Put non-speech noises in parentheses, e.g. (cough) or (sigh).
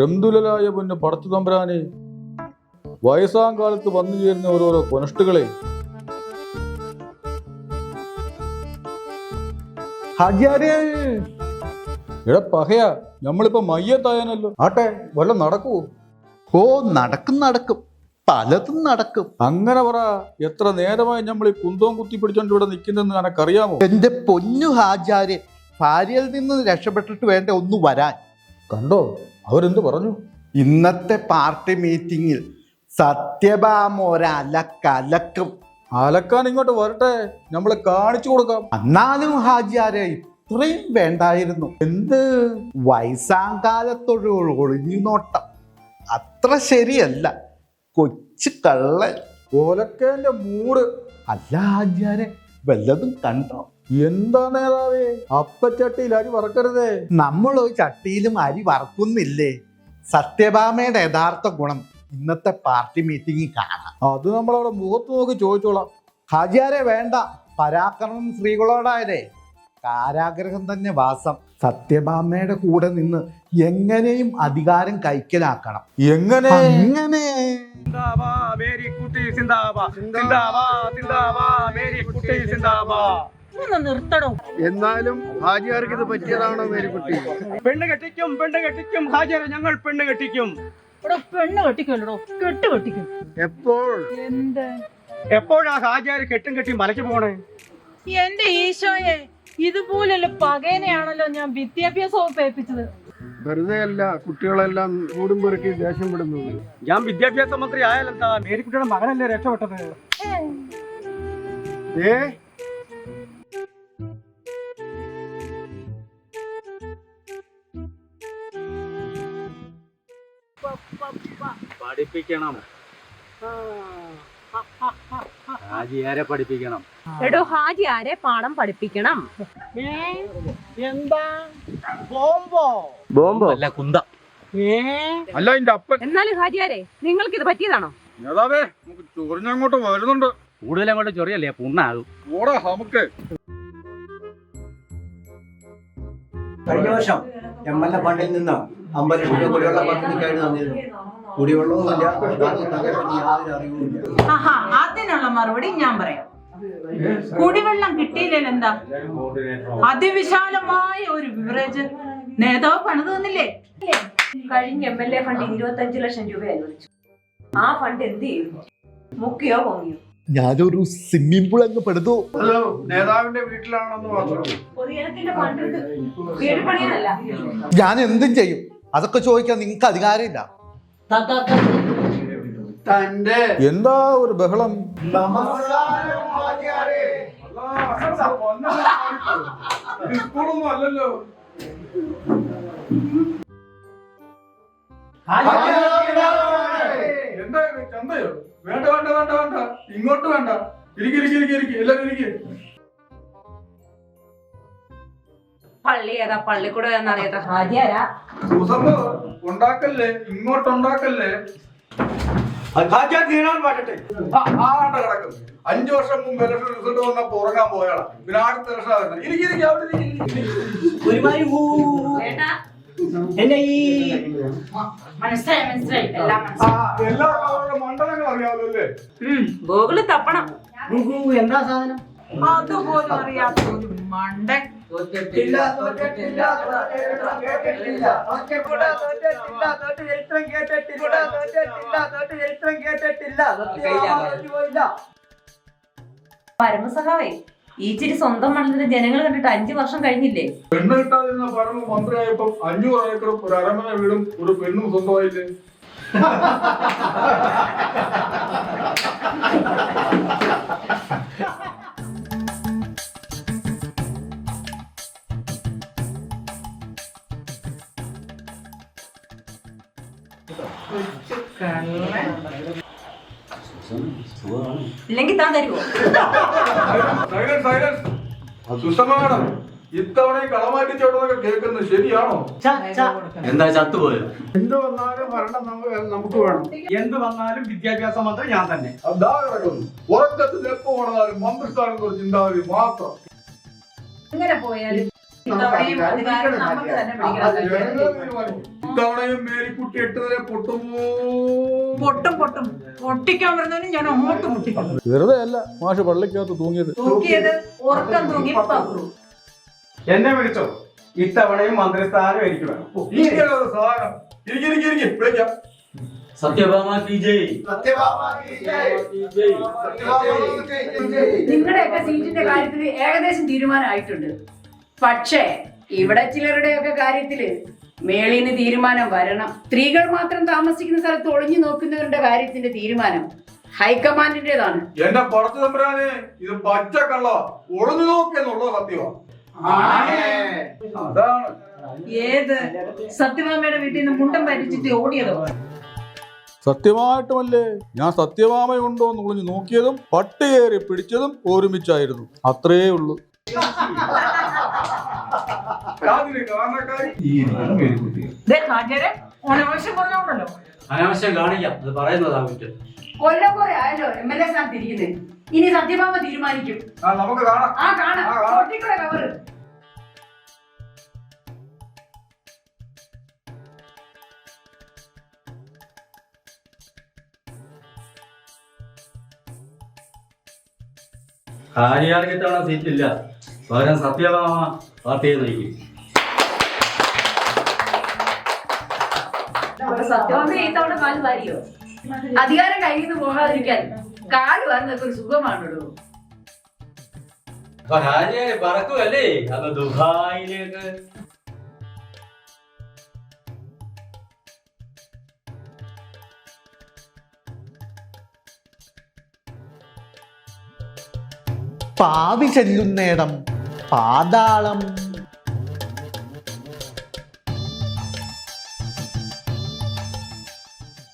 റംദുലലായ പൊന്ന് പടത്തു തമ്പുരാനെ വയസ്സാം കാലത്ത് വന്നു ചേരുന്ന ഓരോരോ കൊനഷ്ടുകളെ. എടാ പഹയാ നമ്മളിപ്പോ മയ്യത്തായാനല്ലോ. ആട്ടെ വല്ല നടക്കൂ ഓ നടക്കും നടക്കും. പലതും നടക്കും. അങ്ങനെ പറ എത്ര നേരമായി നമ്മൾ ഈ കുന്തവും കുത്തി പിടിച്ചോണ്ട് ഇവിടെ നിൽക്കുന്നെന്ന് എനക്കറിയാമോ എന്റെ പൊന്നു ഹാജാരെ ഭാര്യയിൽ നിന്ന് രക്ഷപ്പെട്ടിട്ട് വേണ്ട ഒന്ന് വരാൻ? കണ്ടോ? അവരെന്ത് പറഞ്ഞു? ഇന്നത്തെ പാർട്ടി മീറ്റിംഗിൽ സത്യഭാമ ഒരലക്കലക്കും അലക്കാൻ ഇങ്ങോട്ട് വരട്ടെ. നമ്മളെ കാണിച്ചു കൊടുക്കാം. എന്നാലും ഹാജിയാരെ ഇത്രയും വേണ്ടായിരുന്നു. എന്ത്? വയസ്സാങ്കാലത്തൊരു ഒളിഞ്ഞു നോട്ടം. അത്ര ശരിയല്ല. കൊച്ചു കള്ളൻ. ഓലക്കേന്റെ മൂട്. അല്ല ഹാജിയാരെ വല്ലതും കണ്ടോ? എന്താ നേതാവേ? അപ്പച്ചട്ടിയിൽ അരി വറക്കരുതേ. നമ്മൾ ചട്ടിയിലും അരി വറക്കുന്നില്ലേ? സത്യഭാമയുടെ യഥാർത്ഥ ഗുണം ഇന്നത്തെ പാർട്ടി മീറ്റിംഗിൽ കാണാം. അത് നമ്മളവിടെ മുഖത്ത് നോക്കി ചോദിച്ചോളാം. ഹാജിയാരെ വേണ്ട. പരാക്രമം സ്ത്രീകളോടായതേ കാരാഗ്രഹം തന്നെ വാസം. സത്യഭാമയുടെ കൂടെ നിന്ന് എങ്ങനെയും അധികാരം കൈക്കലാക്കണം. എങ്ങനെ? എങ്ങനെ സിന്ദാബാ മേരി കുട്ടി സിന്ദാബാ സിന്ദാബാ സിന്ദാബാ മേരി കുട്ടി സിന്ദാബാ. ഒന്ന് നിർത്തണോ എന്നാലും ഹാജിയാർക്ക് ഇത് പറ്റിയതാണോ മേരിക്കുട്ടി പെണ്ണ് കെട്ടിക്കും പെണ്ണ് കെട്ടിക്കും. ഹാജിയാർ ഞങ്ങൾ പെണ്ണ് കെട്ടിക്കും. ഇവിടെ പെണ്ണ് കെട്ടിക്കല്ലോ കെട്ട് കെട്ടിക്കും. എപ്പോൾ? എന്ത്? എപ്പോഴാ ഹാജിയാർ കെട്ടും കെട്ടി മലയ്ക്ക് പോണേ? എന്റെ ഈശോയെ ഇതുപോലുള്ള പകേനെയാണല്ലോ ഞാൻ വിദ്യാഭ്യാസ വകുപ്പ് ഏൽപ്പിച്ചത് വെറുതെ അല്ല കുട്ടികളെല്ലാം കൂടും പെറുക്കി ദേഷ്യം വിടുന്നത്. ഞാൻ വിദ്യാഭ്യാസ മന്ത്രി ആയാലെന്താ? മേരിക്കുട്ടിയുടെ മകനല്ലേ രക്ഷപ്പെട്ടത്? ഏ? പഠിപ്പിക്കണം. ഹാജിയാരെ പഠിപ്പിക്കണം? എടോ ഹാജി ആരെ പാഠം പഠിപ്പിക്കണം? എന്താ? ബോംബോ? ബോംബോ? അല്ല കുന്ത. അല്ല എന്റെ അപ്പൻ. എന്നാലും ഹാജിയാരെ നിങ്ങൾക്ക് ഇത് പറ്റിയതാണോ? നേതാവേ നമുക്ക് ചൊറിഞ്ഞങ്ങോട്ട് വരുന്നുണ്ട്. കൂടുതൽ അങ്ങോട്ട് ചൊറിയല്ലേ പുണ്ണാകും ഓടാ നമുക്ക്. കഴിഞ്ഞ വർഷം എം എൽ എ ഫണ്ടിൽ നിന്ന് അമ്പത് ലക്ഷം രൂപ കുടിവെള്ള പദ്ധതിക്കായിട്ട് തന്നിരുന്നു. കുടിവെള്ളവുമില്ല യാതൊരു അറിവുമില്ല ആഹാ അതിനുള്ള മറുപടി ഞാൻ പറയാം. കുടിവെള്ളം കിട്ടിയില്ലല്ലോ എന്താ? അതിവിശാലമായ ഒരു ബിവറേജ് നേതാവ് പണിത് തന്നില്ലേ? കഴിഞ്ഞ എം എൽ എ ഫണ്ട് ഇരുപത്തഞ്ച് ലക്ഷം രൂപ അനുവദിച്ചു ആ ഫണ്ട് എന്ത് ചെയ്തു മുക്കിയോ പൊങ്ങിയോ? ഞാനൊരു സ്വിമ്മിംഗ് പൂൾ അങ്ങ് പെടുത്തു ഹലോ നേതാവിന്റെ വീട്ടിലാണെന്ന് പണിയാനല്ല ഞാൻ എന്തും ചെയ്യും. അതൊക്കെ ചോദിക്കാൻ നിങ്ങൾക്ക് അധികാരമില്ല. തന്റെ എന്താ ഒരു ബഹളം? സ്കൂളൊന്നും അല്ലല്ലോ എന്താ? ചന്തയോ? വേണ്ട വേണ്ട വേണ്ട വേണ്ട. ഇങ്ങോട്ട് വേണ്ട. ഇരിക്കി ഇരിക്കി ഇരിക്കി ഇരിക്കി. എല്ലാരും ഇരിക്കി. പള്ളി ഏതാ? പള്ളിക്കൂടം എന്നറിയാത്ത ഹാജിയാരാ? ഉണ്ടാക്കല്ലേ? ഇങ്ങോട്ട് ഉണ്ടാക്കല്ലേ ഹാജിയാർ തീരാൻ പാടട്ടെ ആ, ആ ആണ്ട കിടക്കുന്നു. അഞ്ചു വർഷം മുമ്പ് ഇലക്ഷൻ റിസൾട്ട് വന്നപ്പോ ഉറങ്ങാൻ പോയാളാ പിന്നെ അടുത്ത ഇലക്ഷൻ ആയിരുന്നു അവിടെ എന്നെ ഈ മനസ്സിലായി മനസ്സിലായി. എല്ലാം അറിയാമല്ലോ അല്ലേ? തപ്പണം. എന്താ സാധനം? അതുപോലും അറിയാത്ത ഒരു മണ്ടൻ. തോറ്റിട്ടില്ല തോറ്റിട്ടില്ല കേട്ടിട്ടില്ല തോറ്റിട്ടില്ല തോറ്റ് ചരിത്രം കേട്ടിട്ടില്ല തോറ്റിട്ടില്ല തോറ്റ് ചരിത്രം കേട്ടിട്ടില്ല. പോയില്ല. പരമസഹായി ഈ ചിരി സ്വന്തം മണ്ഡലത്തിലെ ജനങ്ങൾ കണ്ടിട്ട് അഞ്ചു വർഷം കഴിഞ്ഞില്ലേ? പെണ്ണ് കിട്ടാതിരുന്ന പരമ മന്ത്രിയായപ്പോ അഞ്ഞൂറ് ഏക്കറും ഒരു അരമന വീടും ഒരു പെണ്ണും സ്വന്തമായില്ലേ? (laughs) ഇല്ലെങ്കിൽ താൻ തരുമോ സൈലൻസ് സൈലൻസ് സുഷമാണം ഇത്തവണ കളമാറ്റി ചോട്ടൊക്കെ കേൾക്കുന്നത് ശരിയാണോ? എന്താ ചത്തുപോയോ എന്ത് വന്നാലും ഭരണം നമുക്ക് നമുക്ക് വേണം. എന്ത് വന്നാലും വിദ്യാഭ്യാസ മന്ത്രി ഞാൻ തന്നെ. അതാ കിടക്കുന്നു. ഉറക്കത്തിൽ എപ്പോ വേണമെന്നാലും മന്ത്രിസ്ഥാനം ഒരു ചിന്താഗതി മാത്രം. എങ്ങനെ പോയാലും ഇത്തവണയും മേരിക്കുട്ടി പൊട്ടുമോ? പൊട്ടും പൊട്ടും. പൊട്ടിക്കാൻ ഞാൻ അങ്ങോട്ട് പൊട്ടിക്കും വെറുതെ അല്ല മാഷ് പള്ളിക്കകത്ത് തൂങ്ങിയത്. തൂക്കിയത് ഉറക്കം തൂങ്ങി എന്നെ വിളിച്ചോ? ഇത്തവണയും മന്ത്രിസ്ഥാനം എനിക്ക് വേണം വിളിക്കാം. സത്യഭാമ കി ജയ് നിങ്ങളുടെയൊക്കെ സീറ്റിന്റെ കാര്യത്തിൽ ഏകദേശം തീരുമാനമായിട്ടുണ്ട്. പക്ഷേ ഇവിടെ ചിലരുടെയൊക്കെ കാര്യത്തിൽ മേളിന്ന് തീരുമാനം വരണം. സ്ത്രീകൾ മാത്രം താമസിക്കുന്ന സ്ഥലത്ത് ഒളിഞ്ഞു നോക്കുന്നവരുടെ കാര്യത്തിന്റെ തീരുമാനം ഹൈക്കമാൻഡിന്റേതാണ്. എന്റെ പുറത്തു തമ്പുരാനെ ഇത് പച്ചക്കള്ള ഒളിഞ്ഞു നോക്കിയെന്നുള്ളത് സത്യമാ അതാണ്. ഏത്? സത്യഭാമയുടെ വീട്ടിൽ നിന്ന് മുണ്ടം പരിച്ചിട്ട് ഓടിയതോ? സത്യമായിട്ടുമല്ലേ? ഞാൻ സത്യഭാമയുണ്ടോ എന്ന് ഒളിഞ്ഞു നോക്കിയതും പട്ടുകേറി പിടിച്ചതും ഒരുമിച്ചായിരുന്നു. അത്രേ ഉള്ളൂ. അനാവശ്യം കാണിക്കാം അത് പറയുന്നതാ കുറ്റം. കൊല്ലം കുറെ ആയല്ലോ എം എൽ എ സ്ഥാനത്തിരിക്കുന്നത് ഇനി സത്യഭാമ തീരുമാനിക്കും. ആ നമുക്ക് കാണാം. ആ കാണാം. കവറ് ഇത്തവണ സീറ്റില്ല പകരം സത്യഭാമ പാർട്ടിയെ നയിക്കും സത്യവാമി ഈ തവണ കാൽ വാരിയോ? അധികാരം കയ്യിൽ നിന്ന് പോകാതിരിക്കാൻ കാൽ വരുന്നൊക്കെ ഒരു സുഖമാണല്ലോ. പറക്കുമല്ലേ ദുബായിലേക്ക്. പാവി ചെല്ലുന്നേടം പാതാളം